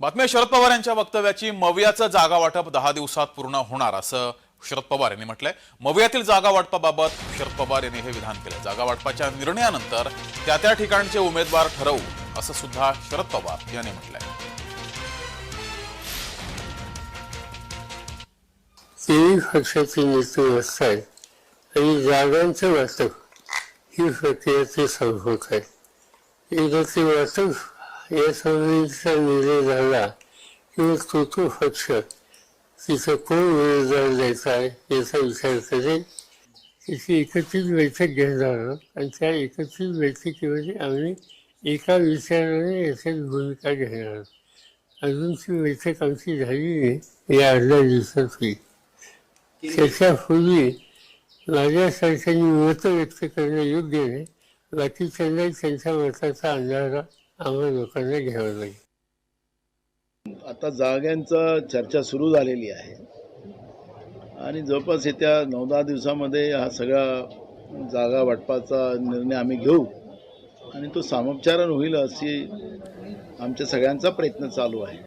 बातम्या शरद पवार यांच्या वक्तव्याची मवियाचं जागा वाटप दहा दिवसात पूर्ण होणार असं शरद पवार यांनी म्हटलंय. मवियातील जागा वाटपाबाबत शरद पवार यांनी हे विधान केलं. जागा वाटपाच्या निर्णयानंतर त्या त्या ठिकाणचे उमेदवार ठरवू असं सुद्धा शरद पवार यांनी म्हटलंय. तिन्ही पक्षाची नेते असतात आणि जागांचं वाटप ही प्रक्रिया ते आहे. एकदा ते वाटप या संबंधीचा निर्णय झाला. किंवा तो पक्ष तिथं कोण उमेदवार द्यायचा आहे याचा विचार करेल तिची एकत्रित बैठक घेणार आणि त्या एकत्रित बैठकीमध्ये आम्ही एका विचाराने याच्यात भूमिका घेणार अजून ती बैठक आमची झाली नाही या अर्ध्या दिवसात होईल. त्याच्यापूर्वी माझ्यासारख्यांनी मतं व्यक्त करणं योग्य नाही. त्यांना त्यांच्या मताचा अंदाजा आम्ही लोकांना घ्यावं लागेल आता जाग्यांचा चर्चा सुरू झालेली आहे. आणि जवळपास येत्या नऊ दहा दिवसामध्ये हा सगळा जागा वाटपाचा निर्णय आम्ही घेऊ. आणि तो सामोपचारण होईल अशी आमच्या सगळ्यांचा प्रयत्न चालू आहे.